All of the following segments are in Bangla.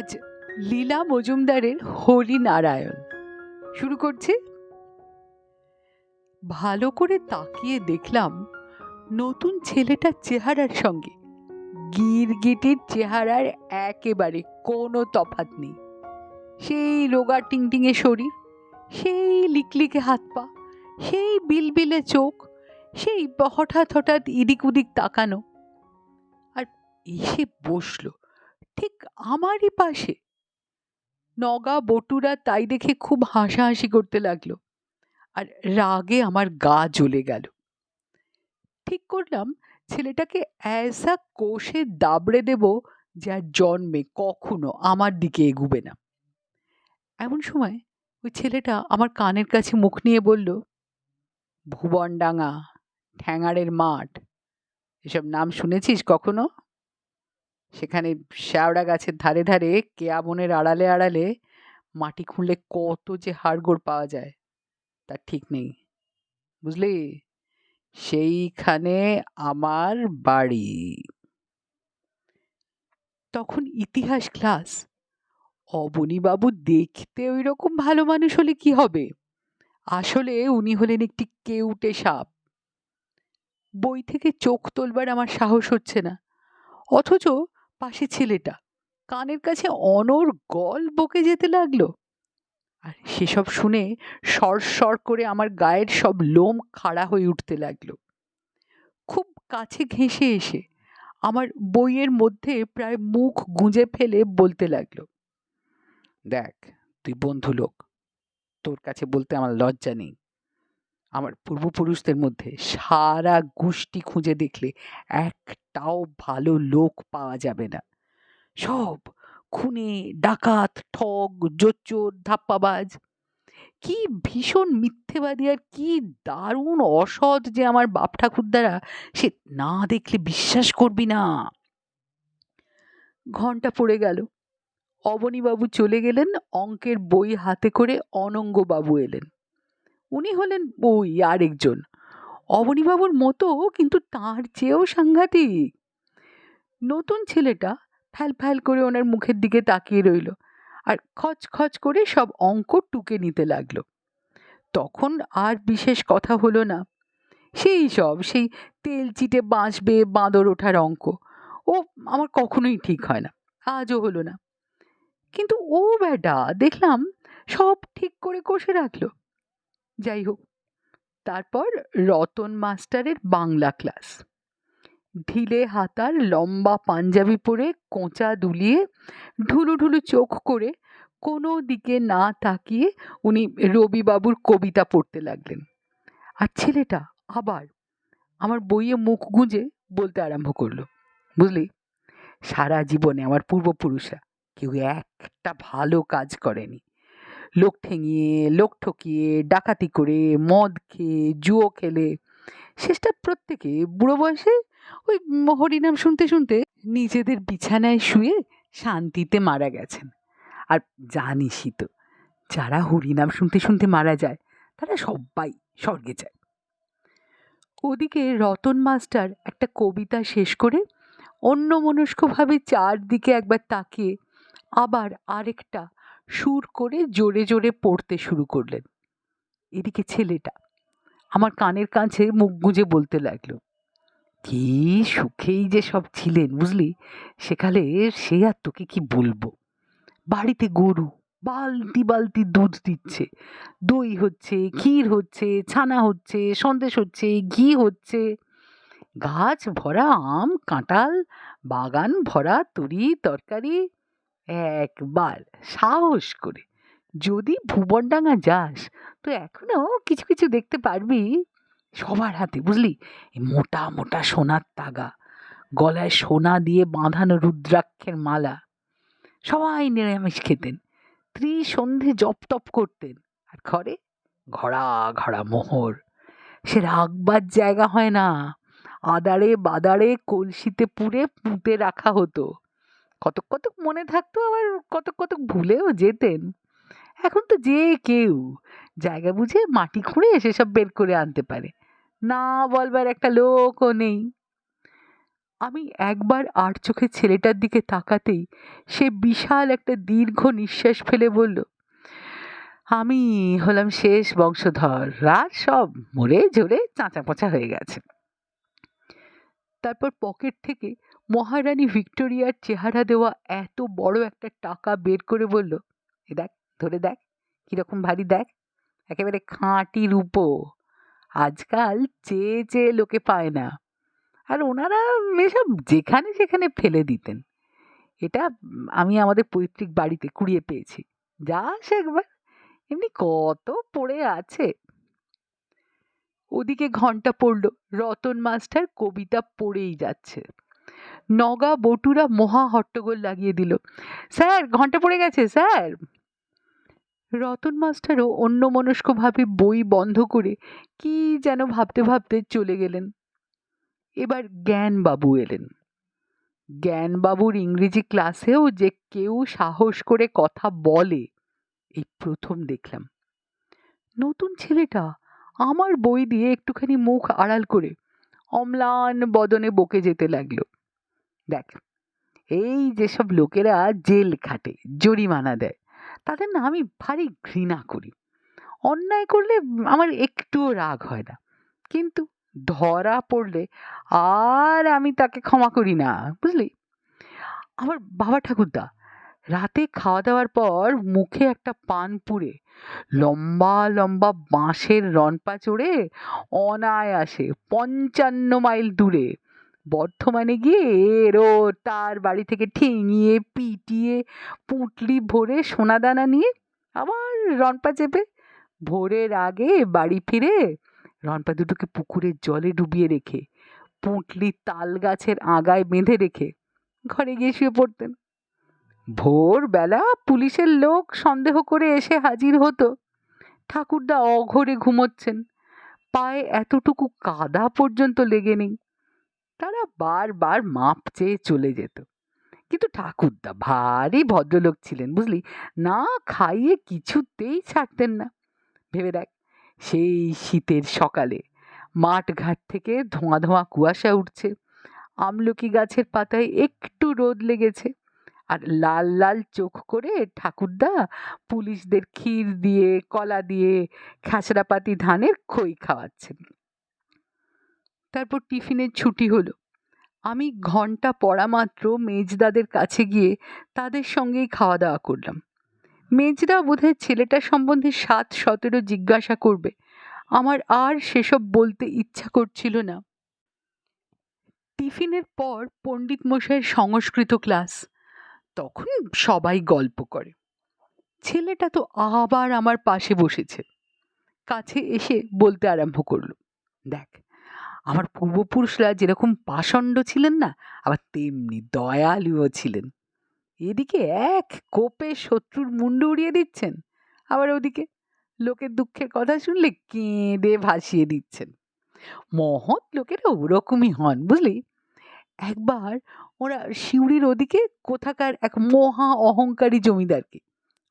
আজ লীলা মজুমদারের হরি নারায়ণ। শুরু করছি। ভালো করে তাকিয়ে দেখলাম নতুন ছেলেটার চেহারার সঙ্গে গিরগিটির চেহারার একেবারে কোনো তফাৎ নেই। সেই রোগা টিংটিংয়ে শরীর, সেই লিকলিকে হাত পা, সেই বিলবিলে চোখ, সেই হঠাৎ হঠাৎ ইদিক উদিক তাকানো। আর এসে বসল। ঠিক আমারই পাশে। নগা, বটুরা তাই দেখে খুব হাসাহাসি করতে লাগল। আর রাগে আমার গা জ্বলে গেল। ঠিক করলাম, ছেলেটাকে অ্যাসা কোষে দাবড়ে দেব যার জন্মে কখনো আমার দিকে এগুবে না। এমন সময় ওই ছেলেটা আমার কানের কাছে মুখ নিয়ে বলল ভুবনডাঙ্গা ঠ্যাঙাড়ের মাঠ, এসব নাম শুনেছিস কখনো? সেখানে শ্যাওড়া গাছের ধারে ধারে কেয়া বনের আড়ালে আড়ালে মাটি খুঁড়লে কত যে হাড়গোড় পাওয়া যায়, তার ঠিক নেই। বুঝলি? সেইখানে আমার বাড়ি। তখন ইতিহাস ক্লাস অবনীবাবু দেখতে ওই রকম ভালো মানুষ হলে কি হবে? আসলে উনি হলেন একটি কেউটে সাপ। বই থেকে চোখ তোলবার আমার সাহস হচ্ছে না। অথচ পাশে ছেলেটা। কানের কাছে অনর গল বকে যেতে লাগল। আর, সেসব শুনে সর সর করে আমার গায়ের সব লোম খাড়া হয়ে উঠতে লাগল। খুব কাছে ঘেঁষে এসে আমার বইয়ের মধ্যে প্রায় মুখ গুঁজে ফেলে বলতে লাগল, দেখ, তুই বন্ধু লোক। তোর কাছে বলতে আমার লজ্জা নেই। আমার পূর্বপুরুষদের মধ্যে সারা গোষ্ঠী খুঁজে দেখলে একটাও ভালো লোক পাওয়া যাবে না। সব খুনে, ডাকাত, ঠগ, জোচ্চোর, ধাপ্পাবাজ। কি ভীষণ মিথ্যেবাদী আর কি দারুণ অসৎ যে আমার বাপ ঠাকুরদারা সে না দেখলে বিশ্বাস করবি না। ঘণ্টা পড়ে গেল। অবনীবাবু চলে গেলেন, অঙ্কের বই হাতে করে অনঙ্গবাবু এলেন। উনি হলেন ওই আরেকজন অবনীবাবুর মতো কিন্তু তার চেয়েও সাংঘাতিক। নতুন ছেলেটা ফ্যাল ফ্যাল করে ওনার মুখের দিকে তাকিয়ে রইল আর খচ খচ করে সব অঙ্ক টুকে নিতে লাগল। তখন আর বিশেষ কথা হলো না। সেই সব, সেই তেল চিটে বাঁচবে বাঁদর ওঠার অঙ্ক। ও আমার কখনোই ঠিক হয় না, আজও হলো না। কিন্তু ও বেটা দেখলাম সব ঠিক করে কষে রাখল। যাই হোক। তারপর রতন মাস্টারের বাংলা ক্লাস। ঢিলে হাতার লম্বা পাঞ্জাবি পরে কোঁচা দুলিয়ে, ঢুলু ঢুলু চোখ করে কোনো দিকে না তাকিয়ে উনি রবিবাবুর কবিতা পড়তে লাগলেন। আর ছেলেটা আবার আমার বইয়ে মুখ গুঁজে বলতে আরম্ভ করল। বুঝলি? সারা জীবনে আমার পূর্বপুরুষরা কেউ একটা ভালো কাজ করেনি। লোক ঠেঙিয়ে, লোক ঠকিয়ে, ডাকাতি করে, মদ খেয়ে, জুয়ো খেলে। শেষটা প্রত্যেকে বুড়ো বয়সে ওই হরিনাম শুনতে শুনতে নিজেদের বিছানায় শুয়ে শান্তিতে মারা গেছেন। আর জানিসই তো, যারা হরিনাম শুনতে শুনতে মারা যায়, তারা সবাই স্বর্গে যায়। ওদিকে রতন মাস্টার একটা কবিতা শেষ করে অন্যমনস্কভাবে চারদিকে একবার তাকিয়ে আবার আরেকটা সুর করে জোরে জোরে পড়তে শুরু করলেন। এদিকে ছেলেটা আমার কানের কাছে মুখ গুঁজে বলতে লাগল, কি সুখেই যে সব ছিলেন, বুঝলি? সেকালে সে আর তোকে কি বলব? বাড়িতে গরু, বালতি বালতি দুধ দিচ্ছে, দই হচ্ছে, ক্ষীর হচ্ছে, ছানা হচ্ছে, সন্দেশ হচ্ছে, ঘি হচ্ছে। গাছ ভরা আম, কাঁঠাল, বাগান ভরা তরি তরকারি একবার সাহস করে। যদি ভুবনডাঙ্গা যাস, তো এখনও কিছু কিছু দেখতে পারবি সবার হাতে, বুঝলি? মোটা মোটা সোনার তাগা, গলায় সোনা দিয়ে বাঁধানো রুদ্রাক্ষের মালা, সবাই নিরামিষ খেতেন, ত্রিসন্ধে জপ তপ করতেন, আর ঘরে ঘড়া ঘড়া মোহর। সে রাখবার জায়গা হয় না, আদারে বাদারে কলসিতে পুড়ে পুঁতে রাখা হতো। কতক কতক মনে থাকতো, আবার কতক কতক ভুলেও যেতেন। এখন তো যে কেউ জায়গা বুঝে মাটি খুঁড়ে সেসব বের করে আনতে পারে। না বলবার একটা লোকও নেই। আমি একবার আর চোখে ছেলেটার দিকে তাকাতেই সে বিশাল একটা দীর্ঘ নিঃশ্বাস ফেলে বলল, আমি হলাম শেষ বংশধর রাত সব মরে ঝরে চাঁচা পচা হয়ে গেছে। তারপর পকেট থেকে মহারানী ভিক্টোরিয়ার চেহারা দেওয়া এত বড় একটা টাকা বের করে বলল, এ দেখ, ধরে দেখ, কীরকম ভারী দেখ, একেবারে খাঁটি রূপো। আজকাল চেয়ে চেয়ে লোকে পায় না। আর ওনারা এসব যেখানে সেখানে ফেলে দিতেন। এটা আমি আমাদের পৈতৃক বাড়িতে কুড়িয়ে পেয়েছি। যাস একবার, এমনি কত পড়ে আছে। ওদিকে ঘণ্টা পড়ল, রতন মাস্টার কবিতা পড়েই যাচ্ছে। নগা, বটুরা, মহা হট্টগোল লাগিয়ে দিল। স্যার, ঘণ্টা পড়ে গেছে, স্যার! রতন মাস্টারও অন্যমনস্কভাবে বই বন্ধ করে কি যেন ভাবতে ভাবতে চলে গেলেন। এবার জ্ঞানবাবু এলেন। জ্ঞানবাবুর ইংরেজি ক্লাসেও যে কেউ সাহস করে কথা বলে, এই প্রথম দেখলাম। নতুন ছেলেটা আমার বই দিয়ে একটুখানি মুখ আড়াল করে অম্লান বদনে বকে যেতে লাগল। দেখ, এই যেসব লোকেরা জেল খাটে, জরিমানা দেয়, তাদের না আমি ভারী ঘৃণা করি। অন্যায় করলে আমার একটুও রাগ হয় না। কিন্তু ধরা পড়লে আর আমি তাকে ক্ষমা করি না, বুঝলি? আমার বাবা ঠাকুরদা, রাতে খাওয়া দাওয়ার পর মুখে একটা পান পুড়ে, লম্বা লম্বা বাঁশের রনপা চড়ে অনায়াসে পঞ্চান্ন মাইল দূরে বর্ধমানে গিয়ে এরও তার বাড়ি থেকে ঠেঙিয়ে, পিটিয়ে, পুঁটলি ভরে সোনাদানা নিয়ে আবার রনপা চেপে ভোরের আগে বাড়ি ফিরে রনপা দুটোকে পুকুরের জলে ডুবিয়ে রেখে, পুঁটলি তাল গাছের আগায় বেঁধে রেখে ঘরে গিয়ে শুয়ে পড়তেন। ভোরবেলা পুলিশের লোক সন্দেহ করে এসে হাজির হতো। ঠাকুরদা অঘরে ঘুমোচ্ছেন। পায়ে এতটুকু কাদা পর্যন্ত লেগে নেই। তারা বারবার মাপ চেয়ে চলে যেত। কিন্তু ঠাকুরদা ভারী ভদ্রলোক ছিলেন, বুঝলি? না খাইয়ে কিছুতেই ছাড়তেন না। ভেবে দেখ, সেই শীতের সকালে মাঠ ঘাট থেকে ধোঁয়া ধোঁয়া কুয়াশা উঠছে, আমলকি গাছের পাতায় একটু রোদ লেগেছে, আর লাল লাল চোখ করে ঠাকুরদা পুলিশদের ক্ষীর দিয়ে, কলা দিয়ে খেচড়াপাতি ধানের খই খাওয়াচ্ছেন। তারপর টিফিনের ছুটি হলো। আমি ঘণ্টা পড়া মাত্র মেজদাদের কাছে গিয়ে তাদের সঙ্গেই খাওয়া দাওয়া করলাম। মেজদা বোধহয় ছেলেটা সম্বন্ধে সাত, সতেরো জিজ্ঞাসা করবে। আমার আর সেসব বলতে ইচ্ছা করছিল না। টিফিনের পর পণ্ডিত মশাইয়ের সংস্কৃত ক্লাস। তখন সবাই গল্প করে। ছেলেটা তো আবার আমার পাশে বসেছে। কাছে এসে বলতে আরম্ভ করল। দেখ আমার পূর্বপুরুষরা যেরকম পাষণ্ড ছিলেন না, আবার তেমনি দয়ালুও ছিলেন। এদিকে এক কোপে শত্রুর মুন্ডু উড়িয়ে দিচ্ছেন, আবার ওদিকে লোকের দুঃখের কথা শুনলে কেঁদে ভাসিয়ে দিচ্ছেন। মহৎ লোকেরা ওরকমই হন, বুঝলি? একবার ওরা সিউড়ির ওদিকে কোথাকার এক মহা অহংকারী জমিদারকে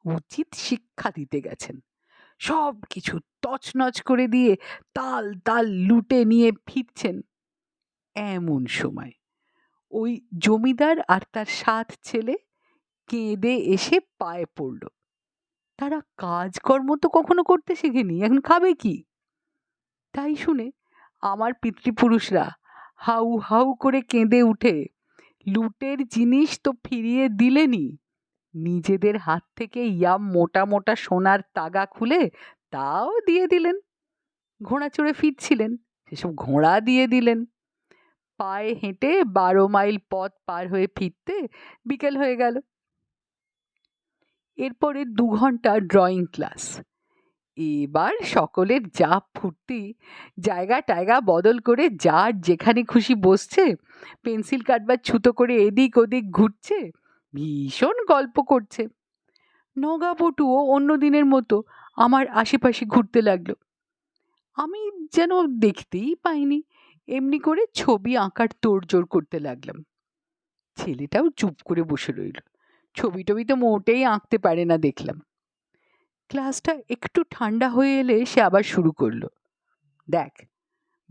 উচিত শিক্ষা দিতে গেছেন। সব কিছু তছনছ করে দিয়ে তাল তাল লুটে নিয়ে ফিরছেন। এমন সময় ওই জমিদার আর তার সাত ছেলে কেঁদে এসে পায়ে পড়ল। তারা কাজকর্ম তো কখনো করতে শেখেনি, এখন খাবে কি? তাই শুনে আমার পিতৃপুরুষরা হাউ হাউ করে কেঁদে উঠে, লুটের জিনিস তো ফিরিয়ে দিলেনি। নিজেদের হাত থেকে ইয়াম মোটা মোটা সোনার তাগা খুলে তাও দিয়ে দিলেন। ঘোড়া চড়ে ফিরছিলেন, সেসব ঘোড়া দিয়ে দিলেন। পায়ে হেঁটে বারো মাইল পথ পার হয়ে ফিরতে বিকেল হয়ে গেল। এরপরে দু ঘণ্টা ড্রয়িং ক্লাস। এবার সকলের যা ফুর্তি, জায়গা টায়গা বদল করে যার যেখানে খুশি বসছে, পেন্সিল কাটবার ছুতো করে এদিক ওদিক ঘুরছে ভীষণ গল্প করছে। নগাপটুও অন্য দিনের মতো আমার আশেপাশে ঘুরতে লাগল। আমি যেন দেখতেই পাইনি, এমনি করে ছবি আঁকার তোড়জোড় করতে লাগলাম। ছেলেটাও চুপ করে বসে রইল। ছবি টবি তো মোটেই আঁকতে পারে না দেখলাম। ক্লাসটা একটু ঠান্ডা হয়ে এলে সে আবার শুরু করল। দেখ,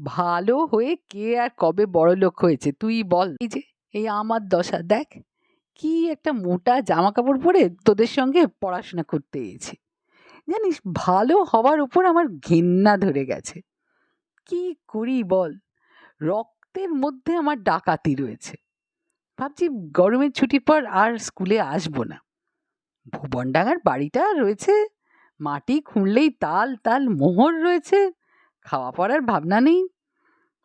ভালো হয়ে কে আর কবে বড় লোক হয়েছে তুই বল। এই যে, এই আমার দশা, দেখ। কি একটা মোটা জামা কাপড় পরে তোদের সঙ্গে পড়াশোনা করতে এসেছি। জানিস, ভালো হওয়ার উপর আমার ঘেন্না ধরে গেছে। কি করি বল? রক্তের মধ্যে আমার ডাকাতি রয়েছে। ভাবছি গরমের ছুটির পর আর স্কুলে আসব না। ভুবনডাঙ্গার বাড়িটা রয়েছে। মাটি খুঁড়লেই তাল তাল, মোহর রয়েছে। খাওয়া পড়ার ভাবনা নেই।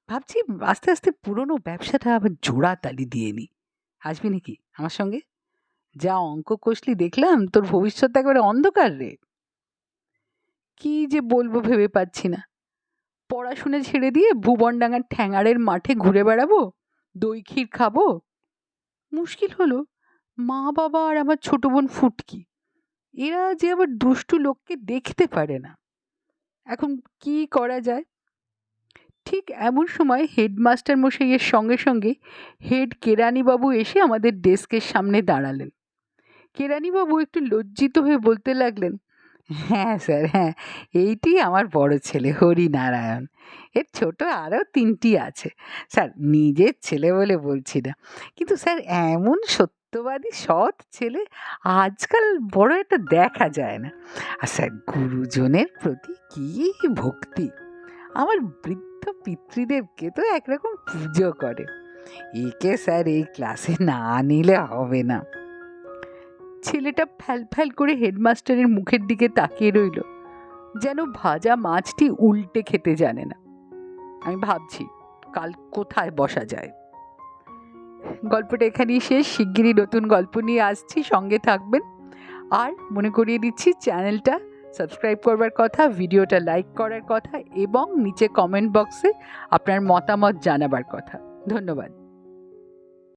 ভাবছি আস্তে আস্তে পুরনো ব্যবসাটা আবার জোড়া তালি দিয়ে নিই। আসবি নাকি আমার সঙ্গে? যা অঙ্ক কষলি দেখলাম, তোর ভবিষ্যৎ একেবারে অন্ধকার রে। কি যে বলব ভেবে পাচ্ছি না। পড়াশুনে ছেড়ে দিয়ে ভুবনডাঙ্গার ঠ্যাঙাড়ের মাঠে ঘুরে বেড়াবো? দই, ক্ষীর খাব? মুশকিল হলো, মা বাবা আর আমার ছোট বোন ফুটকি। এরা যে আবার দুষ্টু লোককে দেখতে পারে না। এখন কি করা যায়? ঠিক এমন সময় হেডমাস্টার মশাইয়ের সঙ্গে সঙ্গে হেড কেরানিবাবু এসে আমাদের ডেস্কের সামনে দাঁড়ালেন। কেরানিবাবু একটু লজ্জিত হয়ে বলতে লাগলেন হ্যাঁ স্যার হ্যাঁ এইটি আমার বড় ছেলে হরিনারায়ণ। এর ছোট আরও তিনটি আছে। স্যার, নিজের ছেলে বলে বলছি না। কিন্তু স্যার, এমন সত্যবাদী সৎ ছেলে আজকাল বড় একটা দেখা যায় না। আর স্যার, গুরুজনের প্রতি কী ভক্তি? আমার বৃদ্ধ পিতৃদেবকে তো একরকম পুজো করে। একে স্যার, এই ক্লাসে না নিলে হবে না। ছেলেটা ফ্যাল ফ্যাল করে হেডমাস্টারের মুখের দিকে তাকিয়ে রইল, যেন ভাজা মাছটি উল্টে খেতে জানে না। আমি ভাবছি, কাল কোথায় বসা যায়? গল্পটা এখানেই শেষ। শিগগিরই নতুন গল্প নিয়ে আসছি। সঙ্গে থাকবেন। আর মনে করিয়ে দিচ্ছি, চ্যানেলটা সাবস্ক্রাইব করবার কথা, ভিডিওটা লাইক করার কথা এবং নিচে কমেন্ট বক্সে আপনার মতামত জানাবার কথা। ধন্যবাদ।